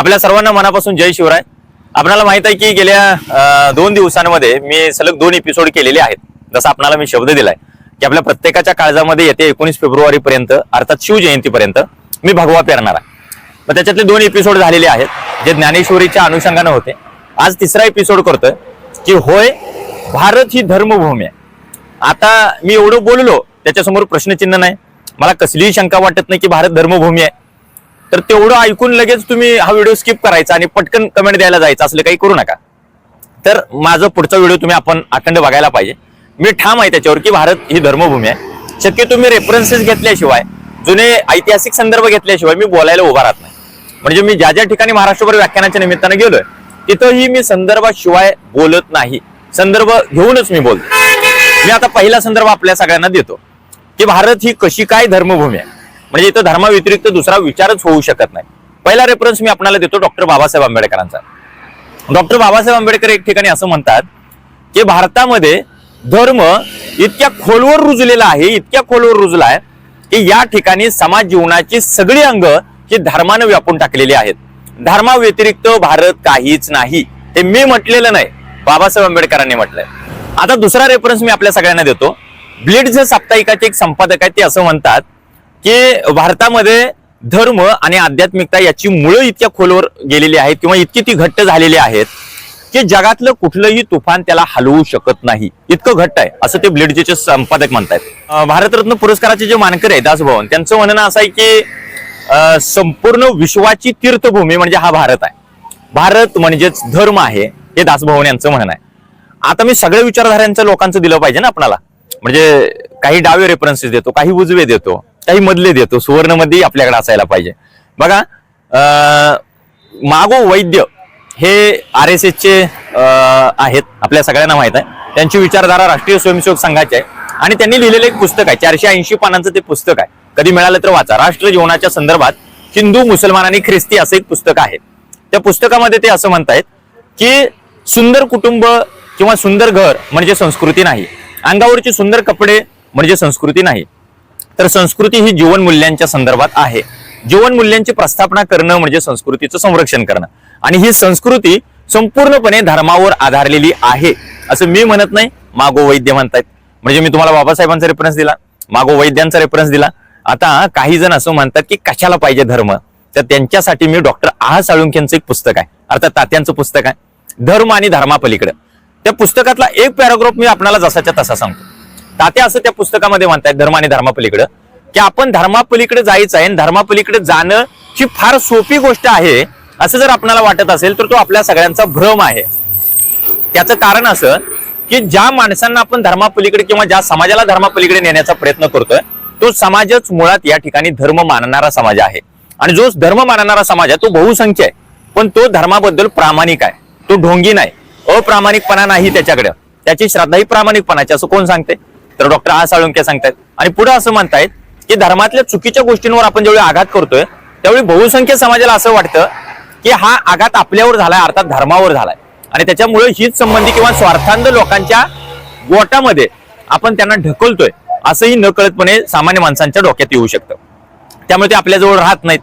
आपल्या सर्वांना मनापासून जय शिवराय. आपल्याला माहीत आहे की गेल्या दोन दिवसांमध्ये मी सलग दोन एपिसोड केलेले आहेत. जसं आपल्याला मी शब्द दिलाय की आपल्या प्रत्येकाच्या काळजामध्ये येते एकोणीस फेब्रुवारी पर्यंत अर्थात शिवजयंतीपर्यंत मी भगवा पेरणार आहे. मग त्याच्यातले दोन एपिसोड झालेले आहेत जे ज्ञानेश्वरीच्या अनुषंगानं होते. आज तिसरा एपिसोड करतोय की होय भारत ही धर्मभूमी आहे. आता मी एवढं बोललो त्याच्यासमोर प्रश्नचिन्ह नाही. मला कसलीही शंका वाटत नाही की भारत धर्मभूमी आहे. तर तेवढं ऐकून लगेच तुम्ही हा व्हिडिओ स्किप करायचा आणि पटकन कमेंट द्यायला जायचं असलं काही करू नका. तर माझा पुढचा व्हिडिओ तुम्ही आपण अखंड बघायला पाहिजे. मी ठाम आहे त्याच्यावर की भारत ही धर्मभूमी आहे. शक्य तुम्ही रेफरन्सेस घेतल्याशिवाय जुने ऐतिहासिक संदर्भ घेतल्याशिवाय मी बोलायला उभा राहत नाही. म्हणजे मी ज्या ज्या ठिकाणी महाराष्ट्रभर व्याख्यानाच्या निमित्तानं गेलोय तिथंही मी संदर्भाशिवाय बोलत नाही. संदर्भ घेऊनच मी बोलतो. मी आता पहिला संदर्भ आपल्या सगळ्यांना देतो की भारत ही कशी काय धर्मभूमी आहे. म्हणजे इथं धर्माव्यतिरिक्त दुसरा विचारच होऊ शकत नाही. पहिला रेफरन्स मी आपल्याला देतो डॉक्टर बाबासाहेब आंबेडकरांचा. डॉक्टर बाबासाहेब आंबेडकर एक ठिकाणी असं म्हणतात की भारतामध्ये धर्म इतक्या खोलवर रुजलेला आहे इतक्या खोलवर रुजला आहे की या ठिकाणी समाज जीवनाची सगळी अंग ही धर्मानं व्यापून टाकलेली आहेत. धर्माव्यतिरिक्त भारत काहीच नाही. ते मी म्हटलेलं नाही. बाबासाहेब आंबेडकरांनी म्हटलंय. आता दुसरा रेफरन्स मी आपल्या सगळ्यांना देतो. ब्लिड्स साप्ताहिकाचे एक संपादक आहेत ते असं म्हणतात की भारतामध्ये धर्म आणि आध्यात्मिकता याची मुळं इतक्या खोलवर गेलेली आहेत किंवा इतकी ती घट्ट झालेली आहेत की जगातलं कुठलंही तुफान त्याला हलवू शकत नाही. इतकं घट्ट आहे असं ते ब्लिडचे संपादक म्हणतायत. भारतरत्न पुरस्काराचे जे मानकर आहे दासभवन त्यांचं म्हणणं असं आहे की संपूर्ण विश्वाची तीर्थभूमी म्हणजे हा भारत आहे. भारत म्हणजेच धर्म आहे हे दासभवन यांचं म्हणणं आहे. आता मी सगळ्या विचारधाऱ्यांचं लोकांचं दिलं पाहिजे ना आपणाला. म्हणजे काही डावे रेफरन्सेस देतो काही उजवे देतो. काही मधले देतो. सुवर्णमध्ये आपल्याकडे असायला पाहिजे. बघा मागो वैद्य हे आर एस एसचे आहेत. आपल्या सगळ्यांना माहीत आहे. त्यांची विचारधारा राष्ट्रीय स्वयंसेवक संघाची आहे. आणि त्यांनी लिहिलेलं एक पुस्तक आहे. चारशे ऐंशी पानांचं ते पुस्तक आहे. कधी मिळालं तर वाचा. राष्ट्र जीवनाच्या संदर्भात हिंदू मुसलमान आणि ख्रिस्ती असं एक पुस्तक आहे. त्या पुस्तकामध्ये ते असं म्हणतायत की सुंदर कुटुंब किंवा सुंदर घर म्हणजे संस्कृती नाही. अंगावरचे सुंदर कपडे म्हणजे संस्कृती नाही. तर संस्कृती ही जीवन मूल्यांच्या संदर्भात आहे. जीवन मूल्यांची प्रस्थापना करणं म्हणजे संस्कृतीचं संरक्षण करणं. आणि ही संस्कृती संपूर्णपणे धर्मावर आधारलेली आहे असं मी म्हणत नाही. मागो वैद्य म्हणतायत. म्हणजे मी तुम्हाला बाबासाहेबांचा रेफरन्स दिला मागो वैद्यांचा रेफरन्स दिला. आता काही जण असं म्हणतात की कशाला पाहिजे धर्म? तर त्यांच्यासाठी मी डॉक्टर आह साळुंख्यांचं एक पुस्तक आहे. अर्थात तात्यांचं पुस्तक आहे. धर्म आणि धर्मापलीकडं. त्या पुस्तकातला एक पॅराग्राफ मी आपल्याला जसाच्या तसा सांगतो. तात्या असं त्या पुस्तकामध्ये म्हणतायत धर्म आणि धर्मापलीकडं की आपण धर्मापलीकडे जायचं आहे आणि धर्मापलीकडे जाणं ही फार सोपी गोष्ट आहे असं जर आपल्याला वाटत असेल तर तो आपल्या सगळ्यांचा भ्रम आहे. त्याचं कारण असं की ज्या माणसांना आपण धर्मापलीकडे किंवा ज्या समाजाला धर्मापलीकडे नेण्याचा प्रयत्न करतोय तो समाजच मुळात या ठिकाणी धर्म मानणारा समाज आहे. आणि जो धर्म मानणारा समाज आहे तो बहुसंख्य आहे. पण तो धर्माबद्दल प्रामाणिक आहे. तो ढोंगी नाही. अप्रामाणिकपणा नाही त्याच्याकडे. त्याची श्रद्धा ही प्रामाणिकपणाची असं कोण सांगते तर डॉक्टर आ साळुंके सांगतायत. आणि पुढे असं म्हणतायत की धर्मातल्या चुकीच्या गोष्टींवर आपण ज्यावेळी आघात करतोय त्यावेळी बहुसंख्य समाजाला असं वाटतं की हा आघात आपल्यावर झालाय अर्थात धर्मावर झालाय. आणि त्याच्यामुळे हीच संबंधी किंवा स्वार्थांध लोकांच्या गोटामध्ये आपण त्यांना ढकलतोय असंही नकळतपणे सामान्य माणसांच्या डोक्यात येऊ शकतं. त्यामुळे ते आपल्याजवळ राहत नाहीत.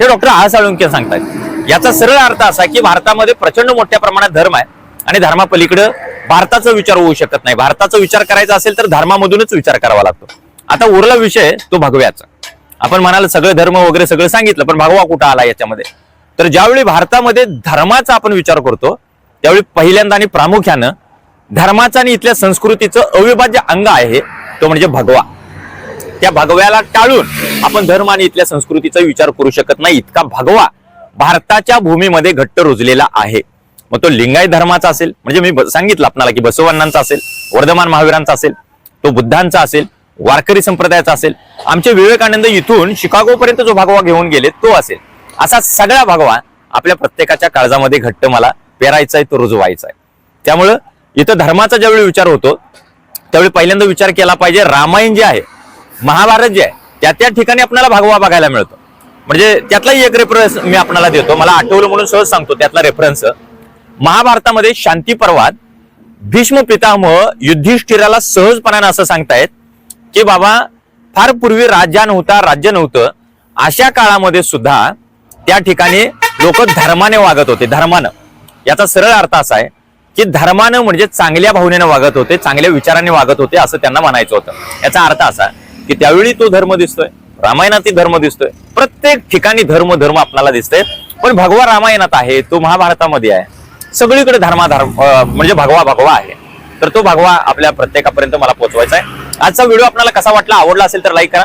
ते डॉक्टर आ साळुंके सांगतात याचा सरळ अर्थ असा की भारतामध्ये प्रचंड मोठ्या प्रमाणात धर्म आहे. आणि धर्मापलीकडं भारताचा विचार होऊ शकत नाही. भारताचा विचार करायचा असेल तर धर्मामधूनच विचार करावा लागतो. आता उरला विषय तो भगव्याचा. आपण म्हणाल सगळं धर्म वगैरे सगळं सांगितलं पण भगवा कुठं आला याच्यामध्ये? तर ज्यावेळी भारतामध्ये धर्माचा आपण विचार करतो त्यावेळी पहिल्यांदा आणि प्रामुख्यानं धर्माचा आणि इथल्या संस्कृतीचं अविभाज्य अंग आहे तो म्हणजे भगवा. त्या भगव्याला टाळून आपण धर्म आणि इथल्या संस्कृतीचा विचार करू शकत नाही. इतका भगवा भारताच्या भूमीमध्ये घट्ट रुजलेला आहे. मग तो लिंगायत धर्माचा असेल म्हणजे मी सांगितलं आपणाला की बसवण्णांचा असेल वर्धमान महावीरांचा असेल तो बुद्धांचा असेल वारकरी संप्रदायाचा असेल आमचे विवेकानंद इथून शिकागोपर्यंत जो भागवा घेऊन गेले तो असेल. असा सगळा भागवा आपल्या प्रत्येकाच्या काळजामध्ये घट्ट मला पेरायचा आहे तो रुजवायचा आहे त्यामुळं इथं धर्माचा ज्यावेळी विचार होतो त्यावेळी पहिल्यांदा विचार केला पाहिजे रामायण जे आहे महाभारत जे आहे त्या त्या ठिकाणी आपल्याला भागवा बघायला मिळतो. म्हणजे त्यातलाही एक रेफरन्स मी आपल्याला देतो मला आठवलं म्हणून सहज सांगतो त्यातला रेफरन्स महाभारतामध्ये शांती पर्वात भीष्म पितामह युधिष्ठिराला सहजपणाने असं सांगतायत की बाबा फार पूर्वी राजा नव्हता राज्य नव्हतं. अशा काळामध्ये सुद्धा त्या ठिकाणी लोक धर्माने वागत होते धर्मानं. याचा सरळ अर्थ असा आहे की धर्मानं म्हणजे चांगल्या भावनेनं वागत होते चांगल्या विचाराने वागत होते असं त्यांना म्हणायचं होतं. याचा अर्थ असा की त्यावेळी तो धर्म दिसतोय रामायणातील धर्म दिसतोय. प्रत्येक ठिकाणी धर्म धर्म आपल्याला दिसतोय. पण भगवा रामायणात आहे तो महाभारतामध्ये आहे. सगळीकडे धर्माधर्म म्हणजे भगवा भगवा आहे. तर तो भगवा आपल्या प्रत्येकापर्यंत मला पोहोचवायचा आहे. आजचा व्हिडिओ आपल्याला कसा वाटला आवडला असेल तर लाईक करा.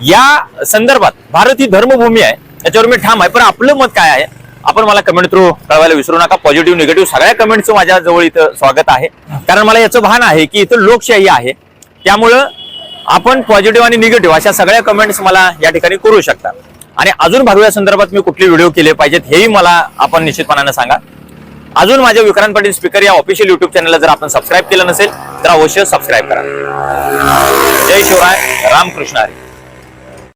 या संदर्भात भारत ही धर्मभूमी आहे याच्यावर मी ठाम आहे पण आपलं मत काय आहे आपण मला कमेंट थ्रू कळवायला विसरू नका. पॉझिटिव्ह निगेटिव्ह सगळ्या कमेंटचं माझ्या जवळ इथं स्वागत आहे. कारण मला याचं भान आहे की इथं लोकशाही आहे. त्यामुळं आपण पॉझिटिव्ह आणि निगेटिव्ह अशा सगळ्या कमेंट्स मला या ठिकाणी करू शकता. आणि अजून भगव्या संदर्भात मी कुठले व्हिडिओ केले पाहिजेत हेही मला आपण निश्चितपणानं सांगा. अजून माझ्या विक्रांत पाटील स्पीकर या ऑफिशियल युट्यूब चॅनलला जर आपण सबस्क्राईब केलं नसेल तर अवश्य सबस्क्राईब करा. जय शिवराय रामकृष्ण हरी.